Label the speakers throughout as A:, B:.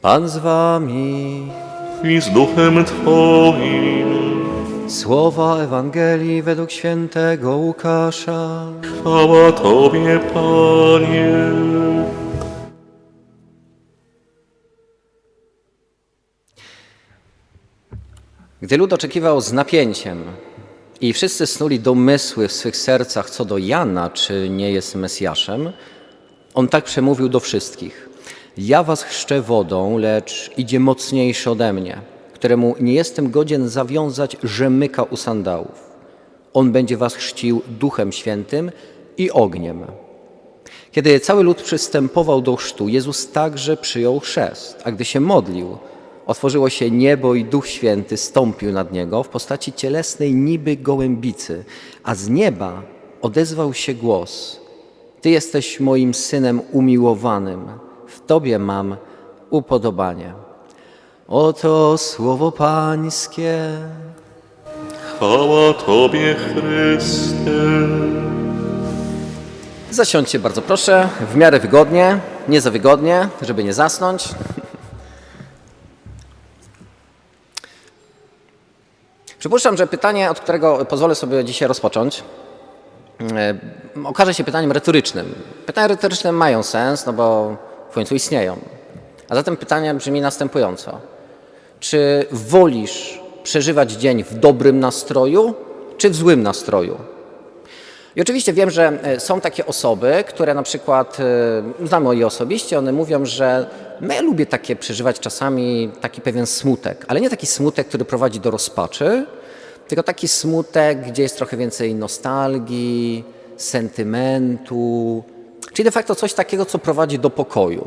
A: Pan z wami.
B: i z duchem Twoim.
A: Słowa Ewangelii według świętego Łukasza.
B: Chwała Tobie, Panie.
A: Gdy lud oczekiwał z napięciem i wszyscy snuli domysły w swych sercach co do Jana, czy nie jest Mesjaszem, on tak przemówił do wszystkich. Ja was chrzczę wodą, lecz idzie mocniejszy ode mnie, któremu nie jestem godzien zawiązać rzemyka u sandałów. On będzie was chrzcił duchem świętym i ogniem. Kiedy cały lud przystępował do chrztu, Jezus także przyjął chrzest, a gdy się modlił, otworzyło się niebo i Duch Święty stąpił nad niego w postaci cielesnej niby gołębicy, a z nieba odezwał się głos: Ty jesteś moim synem umiłowanym, w Tobie mam upodobanie. Oto słowo Pańskie.
B: Chwała Tobie, Chryste.
A: Zasiądźcie bardzo proszę, w miarę wygodnie, nie za wygodnie, żeby nie zasnąć. Przypuszczam, że pytanie, od którego pozwolę sobie dzisiaj rozpocząć, e, okaże się pytaniem retorycznym. Pytania retoryczne mają sens, no bo końcu istnieją. A zatem pytanie brzmi następująco. Czy wolisz przeżywać dzień w dobrym nastroju, czy w złym nastroju? I oczywiście wiem, że e, są takie osoby, które na przykład, e, znamy je osobiście, one mówią, że no ja lubię takie przeżywać czasami taki pewien smutek, ale nie taki smutek, który prowadzi do rozpaczy, tylko taki smutek, gdzie jest trochę więcej nostalgii, sentymentu, czyli de facto coś takiego, co prowadzi do pokoju.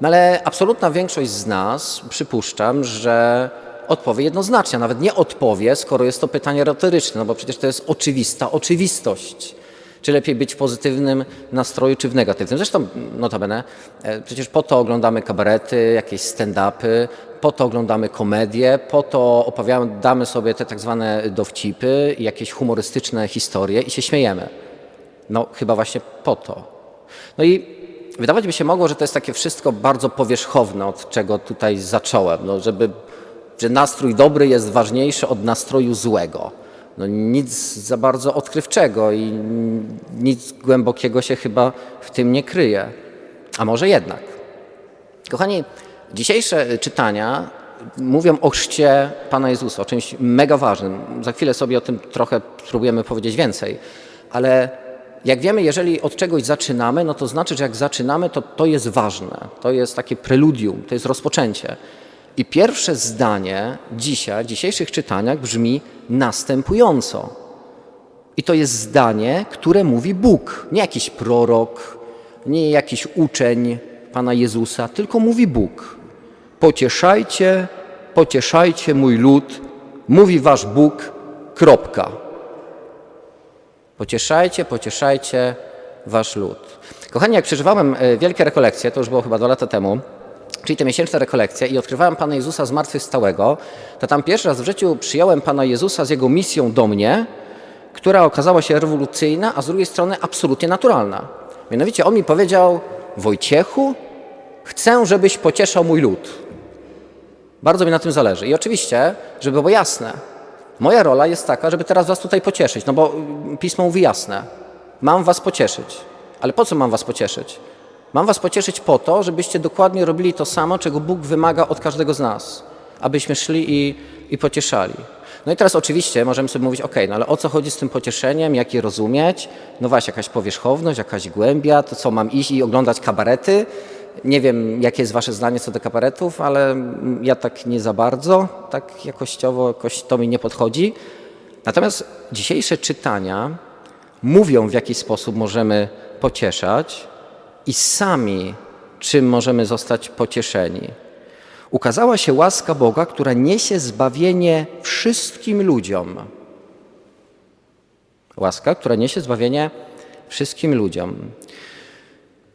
A: No ale absolutna większość z nas, przypuszczam, że odpowie jednoznacznie, a nawet nie odpowie, skoro jest to pytanie retoryczne, no bo przecież to jest oczywista oczywistość. Czy lepiej być w pozytywnym nastroju, czy w negatywnym? Zresztą, notabene, e, przecież po to oglądamy kabarety, jakieś stand-upy, po to oglądamy komedie, po to opowiadamy sobie te tak zwane dowcipy, jakieś humorystyczne historie i się śmiejemy. No, chyba właśnie po to. No i wydawać by się mogło, że to jest takie wszystko bardzo powierzchowne, od czego tutaj zacząłem, no, żeby, że nastrój dobry jest ważniejszy od nastroju złego. No, nic za bardzo odkrywczego i nic głębokiego się chyba w tym nie kryje. A może jednak. Kochani, dzisiejsze czytania mówią o chrzcie Pana Jezusa, o czymś mega ważnym. Za chwilę sobie o tym trochę spróbujemy powiedzieć więcej, ale jak wiemy, jeżeli od czegoś zaczynamy, no to znaczy, że jak zaczynamy, to to jest ważne. To jest takie preludium, to jest rozpoczęcie. I pierwsze zdanie dzisiaj, w dzisiejszych czytaniach brzmi następująco. I to jest zdanie, które mówi Bóg, nie jakiś prorok, nie jakiś uczeń Pana Jezusa, tylko mówi Bóg. Pocieszajcie, pocieszajcie mój lud, mówi wasz Bóg, kropka. Pocieszajcie, pocieszajcie wasz lud. Kochani, jak przeżywałem e, wielkie rekolekcje, to już było chyba dwa lata temu, czyli te miesięczne rekolekcje i odkrywałem Pana Jezusa zmartwychwstałego, to tam pierwszy raz w życiu przyjąłem Pana Jezusa z Jego misją do mnie, która okazała się rewolucyjna, a z drugiej strony absolutnie naturalna. Mianowicie On mi powiedział, Wojciechu, chcę, żebyś pocieszał mój lud. Bardzo mi na tym zależy. I oczywiście, żeby było jasne, moja rola jest taka, żeby teraz was tutaj pocieszyć, no bo mm, Pismo mówi jasne. Mam was pocieszyć. Ale po co mam was pocieszyć? Mam was pocieszyć po to, żebyście dokładnie robili to samo, czego Bóg wymaga od każdego z nas. Abyśmy szli i, i pocieszali. No i teraz oczywiście możemy sobie mówić, ok, no ale o co chodzi z tym pocieszeniem, jak je rozumieć? No właśnie, jakaś powierzchowność, jakaś głębia, to co, mam iść i oglądać kabarety? Nie wiem, jakie jest wasze zdanie co do kabaretów, ale ja tak nie za bardzo, tak jakościowo jakoś to mi nie podchodzi. Natomiast dzisiejsze czytania mówią, w jaki sposób możemy pocieszać i sami, czym możemy zostać pocieszeni. Ukazała się łaska Boga, która niesie zbawienie wszystkim ludziom. Łaska, która niesie zbawienie wszystkim ludziom.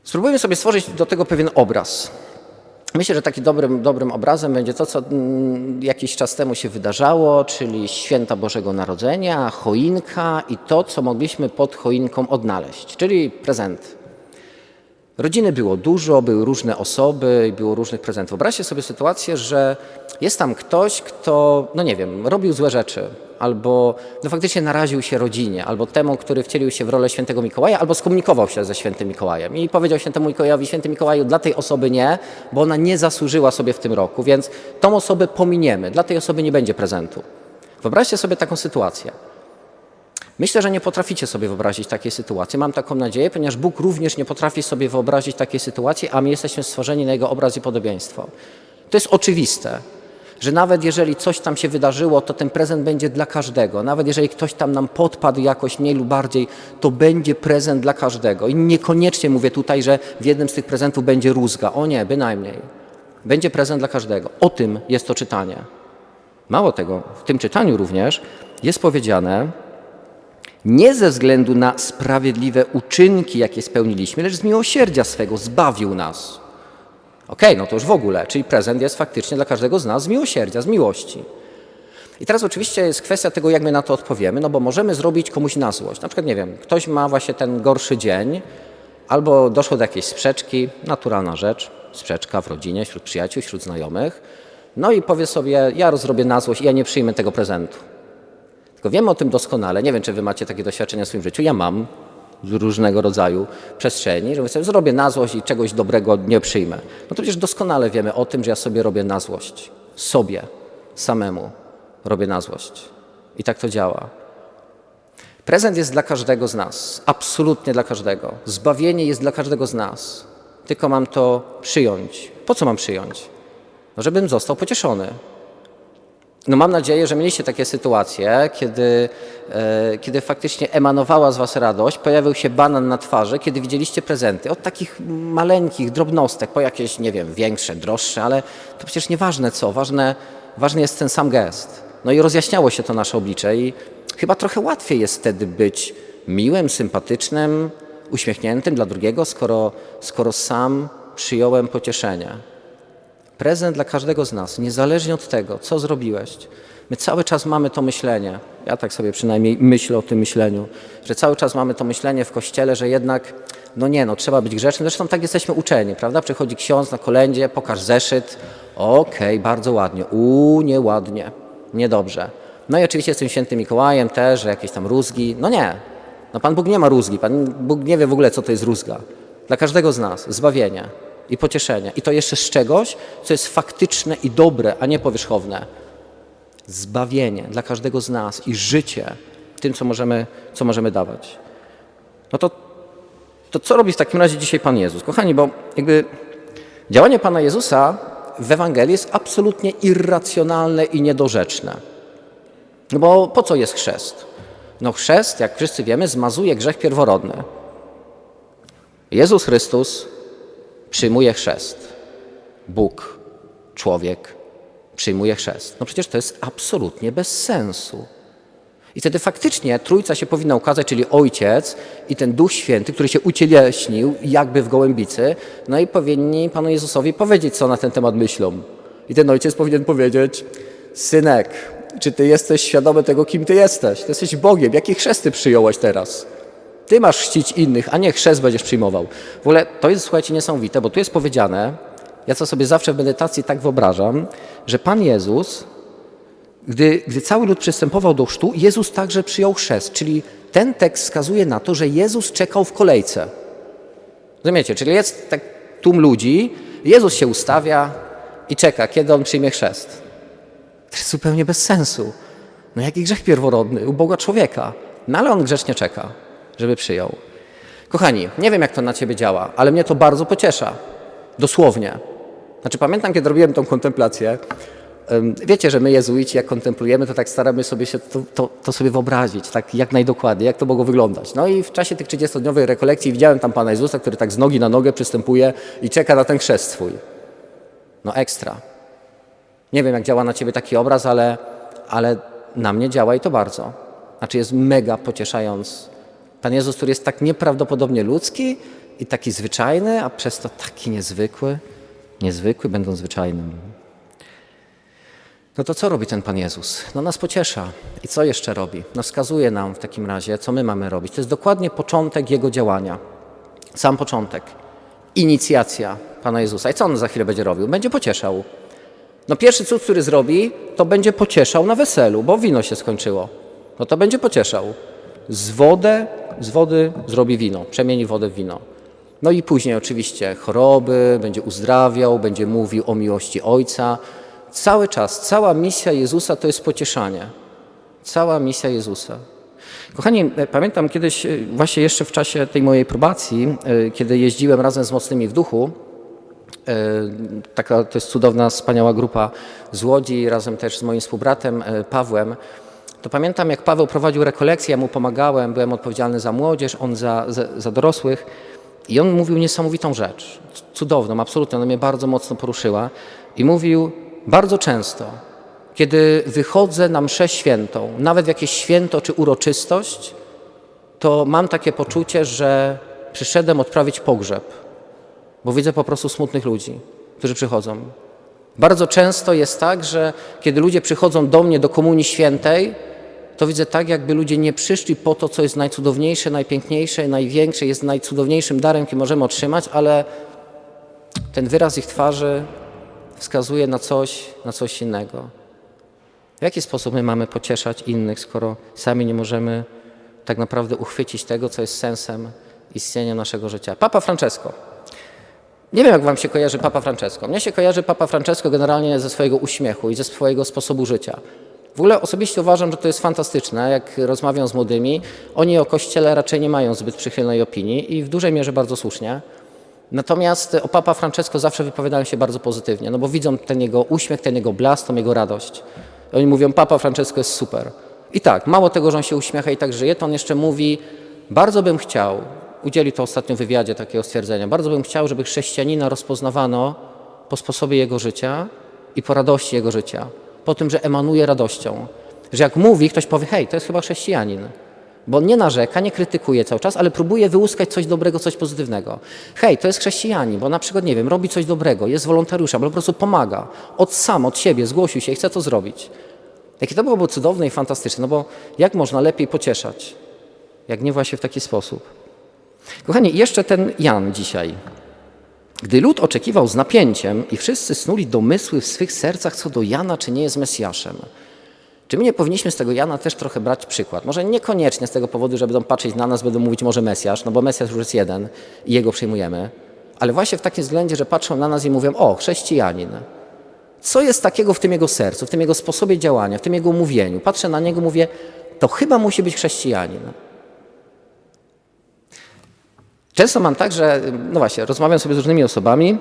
A: Spróbujmy sobie stworzyć do tego pewien obraz. Myślę, że takim dobrym, dobrym obrazem będzie to, co mm, jakiś czas temu się wydarzało, czyli święta Bożego Narodzenia, choinka i to, co mogliśmy pod choinką odnaleźć, czyli prezenty. Rodziny było dużo, były różne osoby i było różnych prezentów. Wyobraźcie sobie sytuację, że jest tam ktoś, kto, no nie wiem, robił złe rzeczy, albo no faktycznie naraził się rodzinie, albo temu, który wcielił się w rolę świętego Mikołaja, albo skomunikował się ze świętym Mikołajem i powiedział świętemu Mikołajowi, święty Mikołaju, dla tej osoby nie, bo ona nie zasłużyła sobie w tym roku, więc tą osobę pominiemy, dla tej osoby nie będzie prezentu. Wyobraźcie sobie taką sytuację. Myślę, że nie potraficie sobie wyobrazić takiej sytuacji. Mam taką nadzieję, ponieważ Bóg również nie potrafi sobie wyobrazić takiej sytuacji, a my jesteśmy stworzeni na Jego obraz i podobieństwo. To jest oczywiste, że nawet jeżeli coś tam się wydarzyło, to ten prezent będzie dla każdego. Nawet jeżeli ktoś tam nam podpadł jakoś mniej lub bardziej, to będzie prezent dla każdego. I niekoniecznie mówię tutaj, że w jednym z tych prezentów będzie rózga. O nie, bynajmniej. Będzie prezent dla każdego. O tym jest to czytanie. Mało tego, w tym czytaniu również jest powiedziane, nie ze względu na sprawiedliwe uczynki, jakie spełniliśmy, lecz z miłosierdzia swego zbawił nas. Okej, no to już w ogóle, czyli prezent jest faktycznie dla każdego z nas z miłosierdzia, z miłości. I teraz oczywiście jest kwestia tego, jak my na to odpowiemy, no bo możemy zrobić komuś na złość. Na przykład, nie wiem, ktoś ma właśnie ten gorszy dzień, albo doszło do jakiejś sprzeczki, naturalna rzecz, sprzeczka w rodzinie, wśród przyjaciół, wśród znajomych, no i powie sobie, ja rozrobię na złość i ja nie przyjmę tego prezentu. Tylko wiemy o tym doskonale. Nie wiem, czy wy macie takie doświadczenia w swoim życiu. Ja mam z różnego rodzaju przestrzeni, że sobie zrobię na złość i czegoś dobrego nie przyjmę. No to przecież doskonale wiemy o tym, że ja sobie robię na złość. Sobie, samemu robię na złość. I tak to działa. Prezent jest dla każdego z nas, absolutnie dla każdego. Zbawienie jest dla każdego z nas. Tylko mam to przyjąć. Po co mam przyjąć? No, żebym został pocieszony. No mam nadzieję, że mieliście takie sytuacje, kiedy, e, kiedy faktycznie emanowała z Was radość, pojawił się banan na twarzy, kiedy widzieliście prezenty. Od takich maleńkich drobnostek, po jakieś, nie wiem, większe, droższe, ale to przecież nieważne co, ważne, ważny jest ten sam gest. No i rozjaśniało się to nasze oblicze i chyba trochę łatwiej jest wtedy być miłym, sympatycznym, uśmiechniętym dla drugiego, skoro, skoro sam przyjąłem pocieszenie. Prezent dla każdego z nas, niezależnie od tego, co zrobiłeś. My cały czas mamy to myślenie, ja tak sobie przynajmniej myślę o tym myśleniu, że cały czas mamy to myślenie w kościele, że jednak, no nie, no trzeba być grzecznym. Zresztą tak jesteśmy uczeni, prawda? Przychodzi ksiądz na kolędzie, pokaż zeszyt, okej, bardzo ładnie, u, nieładnie, niedobrze. No i oczywiście z tym świętym Mikołajem też, że jakieś tam rózgi. No nie, no Pan Bóg nie ma rózgi, Pan Bóg nie wie w ogóle, co to jest rózga. Dla każdego z nas zbawienie i pocieszenie. I to jeszcze z czegoś, co jest faktyczne i dobre, a nie powierzchowne. Zbawienie dla każdego z nas i życie tym, co możemy, co możemy dawać. No to, to co robi w takim razie dzisiaj Pan Jezus? Kochani, bo jakby działanie Pana Jezusa w Ewangelii jest absolutnie irracjonalne i niedorzeczne. No bo po co jest chrzest? No chrzest, jak wszyscy wiemy, zmazuje grzech pierworodny. Jezus Chrystus przyjmuje chrzest. Bóg, człowiek przyjmuje chrzest. No przecież to jest absolutnie bez sensu. I wtedy faktycznie Trójca się powinna ukazać, czyli Ojciec i ten Duch Święty, który się ucieleśnił jakby w gołębicy, no i powinni Panu Jezusowi powiedzieć, co na ten temat myślą. I ten Ojciec powinien powiedzieć, Synek, czy Ty jesteś świadomy tego, kim Ty jesteś? Ty jesteś Bogiem. Jakie chrzesty przyjąłeś teraz? Ty masz chrzcić innych, a nie chrzest będziesz przyjmował. W ogóle to jest, słuchajcie, niesamowite, bo tu jest powiedziane, ja co sobie zawsze w medytacji tak wyobrażam, że Pan Jezus, gdy, gdy cały lud przystępował do chrztu, Jezus także przyjął chrzest. Czyli ten tekst wskazuje na to, że Jezus czekał w kolejce. Rozumiecie? Czyli jest tak tłum ludzi, Jezus się ustawia i czeka, kiedy On przyjmie chrzest. To jest zupełnie bez sensu. No jaki grzech pierworodny u Boga człowieka. No ale On grzecznie czeka, żeby przyjął. Kochani, nie wiem jak to na Ciebie działa, ale mnie to bardzo pociesza. Dosłownie. Znaczy pamiętam, kiedy robiłem tą kontemplację, Wiecie, że my jezuici, jak kontemplujemy, to tak staramy sobie się to, to, to sobie wyobrazić, tak jak najdokładniej, jak to mogło wyglądać. No i w czasie tych 30-dniowej rekolekcji widziałem tam Pana Jezusa, który tak z nogi na nogę przystępuje i czeka na ten chrzest swój. No ekstra. Nie wiem, jak działa na Ciebie taki obraz, ale, ale na mnie działa i to bardzo. Znaczy jest mega pocieszając. Pan Jezus, który jest tak nieprawdopodobnie ludzki i taki zwyczajny, a przez to taki niezwykły. Niezwykły, będąc zwyczajnym. No to co robi ten Pan Jezus? No nas pociesza. I co jeszcze robi? No wskazuje nam w takim razie, co my mamy robić. To jest dokładnie początek Jego działania. Sam początek. inicjacja Pana Jezusa. I co On za chwilę będzie robił? Będzie pocieszał. No pierwszy cud, który zrobi, to będzie pocieszał na weselu, bo wino się skończyło. No to będzie pocieszał. Z wodę, z wody zrobi wino, przemieni wodę w wino. No i później oczywiście choroby, będzie uzdrawiał, będzie mówił o miłości Ojca. Cały czas, cała misja Jezusa to jest pocieszanie. Cała misja Jezusa. Kochani, e, pamiętam kiedyś, e, właśnie jeszcze w czasie tej mojej probacji, e, kiedy jeździłem razem z mocnymi w duchu, Taka to jest cudowna, wspaniała grupa z Łodzi, razem też z moim współbratem Pawłem. To pamiętam, jak Paweł prowadził rekolekcję, ja mu pomagałem, byłem odpowiedzialny za młodzież, on za, za, za dorosłych. I on mówił niesamowitą rzecz, cudowną, absolutnie, ona mnie bardzo mocno poruszyła. I mówił bardzo często, kiedy wychodzę na mszę świętą, nawet w jakieś święto czy uroczystość, to mam takie poczucie, że przyszedłem odprawić pogrzeb bo widzę po prostu smutnych ludzi, którzy przychodzą. Bardzo często jest tak, że kiedy ludzie przychodzą do mnie do Komunii Świętej, to widzę tak, jakby ludzie nie przyszli po to, co jest najcudowniejsze, najpiękniejsze, największe, jest najcudowniejszym darem, jaki możemy otrzymać, ale ten wyraz ich twarzy wskazuje na coś, na coś innego. W jaki sposób my mamy pocieszać innych, skoro sami nie możemy tak naprawdę uchwycić tego, co jest sensem istnienia naszego życia? Papa Francesco. Nie wiem, jak wam się kojarzy Papa Francesco. Mnie się kojarzy Papa Francesco generalnie ze swojego uśmiechu i ze swojego sposobu życia. W ogóle osobiście uważam, że to jest fantastyczne. Jak rozmawiam z młodymi, oni o Kościele raczej nie mają zbyt przychylnej opinii i w dużej mierze bardzo słusznie. Natomiast o Papa Francesco zawsze wypowiadają się bardzo pozytywnie, no bo widzą ten jego uśmiech, ten jego blask, tą jego radość. Oni mówią, Papa Francesco jest super. I tak, mało tego, że on się uśmiecha i tak żyje, to on jeszcze mówi, bardzo bym chciał, udzielił to ostatnio w wywiadzie takiego stwierdzenia, bardzo bym chciał, żeby chrześcijanina rozpoznawano po sposobie jego życia i po radości jego życia, po tym, że emanuje radością. Że jak mówi, ktoś powie, hej, to jest chyba chrześcijanin. Bo nie narzeka, nie krytykuje cały czas, ale próbuje wyłuskać coś dobrego, coś pozytywnego. Hej, to jest chrześcijanin, bo na przykład, nie wiem, robi coś dobrego, jest wolontariuszem, albo po prostu pomaga. Od sam, od siebie, zgłosił się i chce to zrobić. Jakie to byłoby cudowne i fantastyczne, no bo jak można lepiej pocieszać, jak nie właśnie w taki sposób. Kochani, jeszcze ten Jan dzisiaj. Gdy lud oczekiwał z napięciem i wszyscy snuli domysły w swych sercach co do Jana, czy nie jest Mesjaszem. Czy my nie powinniśmy z tego Jana też trochę brać przykład? Może niekoniecznie z tego powodu, że będą patrzeć na nas, będą mówić może Mesjasz, no bo Mesjasz już jest jeden i jego przyjmujemy, ale właśnie w takim względzie, że patrzą na nas i mówią, o, chrześcijanin. Co jest takiego w tym jego sercu, w tym jego sposobie działania, w tym jego mówieniu? Patrzę na niego, mówię, to chyba musi być chrześcijanin. Często mam tak, że no właśnie, rozmawiam sobie z różnymi osobami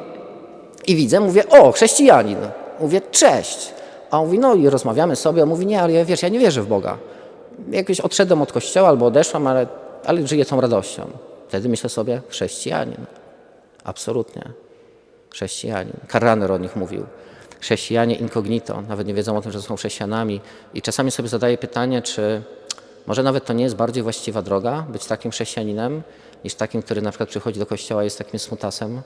A: i widzę, mówię, o, chrześcijanin. Mówię, cześć. A on mówi, no i rozmawiamy sobie. On mówi, nie, ale ja, wiesz, ja nie wierzę w Boga. Jakoś odszedłem od kościoła albo odeszłam, ale, ale żyję tą radością. Wtedy myślę sobie, chrześcijanin. Absolutnie. Chrześcijanin. Karaner o nich mówił. Chrześcijanie incognito, nawet nie wiedzą o tym, że są chrześcijanami. I czasami sobie zadaję pytanie, czy może nawet to nie jest bardziej właściwa droga, być takim chrześcijaninem, niż takim, który na przykład przychodzi do kościoła i jest takim smutasem.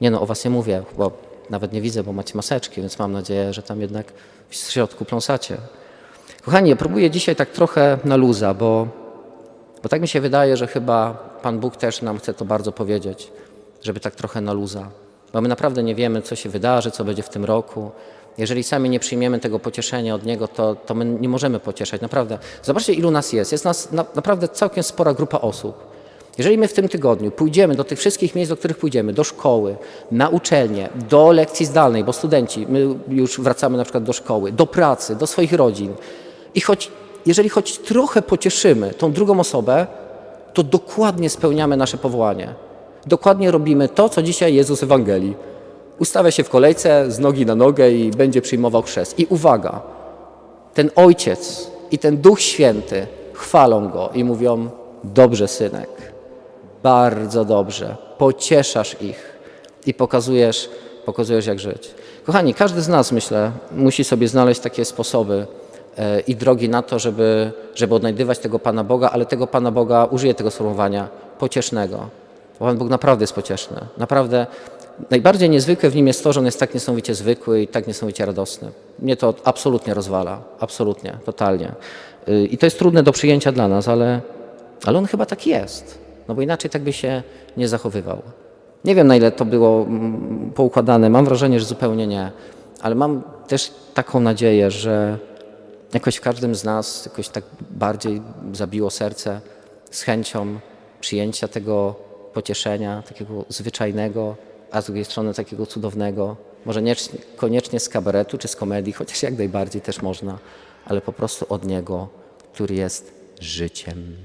A: Nie no, o was nie mówię, bo nawet nie widzę, bo macie maseczki, więc mam nadzieję, że tam jednak w środku pląsacie. Kochani, próbuję dzisiaj tak trochę na luza, bo, bo tak mi się wydaje, że chyba Pan Bóg też nam chce to bardzo powiedzieć, żeby tak trochę na luza. Bo my naprawdę nie wiemy, co się wydarzy, co będzie w tym roku. Jeżeli sami nie przyjmiemy tego pocieszenia od Niego, to, to my nie możemy pocieszać. Naprawdę. Zobaczcie, ilu nas jest. Jest nas na, naprawdę całkiem spora grupa osób. Jeżeli my w tym tygodniu pójdziemy do tych wszystkich miejsc, do których pójdziemy, do szkoły, na uczelnię, do lekcji zdalnej, bo studenci, my już wracamy na przykład do szkoły, do pracy, do swoich rodzin i choć, jeżeli choć trochę pocieszymy tą drugą osobę, to dokładnie spełniamy nasze powołanie. Dokładnie robimy to, co dzisiaj Jezus w Ewangelii. Ustawia się w kolejce z nogi na nogę i będzie przyjmował chrzest. I uwaga, ten Ojciec i ten Duch Święty chwalą Go i mówią, dobrze synek, bardzo dobrze, pocieszasz ich i pokazujesz, pokazujesz jak żyć. Kochani, każdy z nas, myślę, musi sobie znaleźć takie sposoby e, i drogi na to, żeby, żeby odnajdywać tego Pana Boga, ale tego Pana Boga, użyję tego sformułowania, pociesznego. Bo Pan Bóg naprawdę jest pocieszny. Naprawdę najbardziej niezwykłe w Nim jest to, że On jest tak niesamowicie zwykły i tak niesamowicie radosny. Mnie to absolutnie rozwala. Absolutnie, totalnie. Y, I to jest trudne do przyjęcia dla nas, ale, ale On chyba tak jest. No bo inaczej tak by się nie zachowywał. Nie wiem, na ile to było mm, poukładane. Mam wrażenie, że zupełnie nie. Ale mam też taką nadzieję, że jakoś w każdym z nas jakoś tak bardziej zabiło serce z chęcią przyjęcia tego pocieszenia, takiego zwyczajnego, a z drugiej strony takiego cudownego. Może nie koniecznie z kabaretu czy z komedii, chociaż jak najbardziej też można, ale po prostu od Niego, który jest życiem.